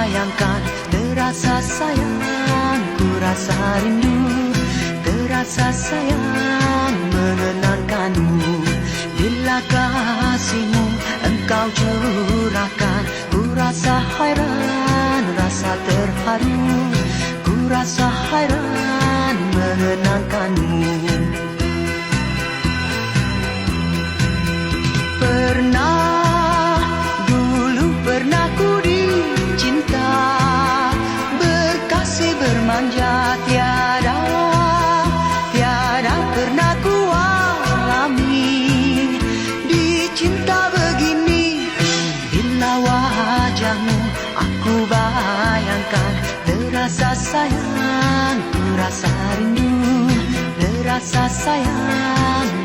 Terasa sayang, ku rasa rindu. Terasa sayang mengenangkanmu Bila kasihmu engkau curahkan Ku rasa hairan, rasa terharu. Ku rasa hairan mengenangkanmu Bermanja tiada Tiada pernah ku alami Dicinta begini Bila wajahmu. Aku bayangkan Terasa sayang, ku rasa rindu Terasa sayang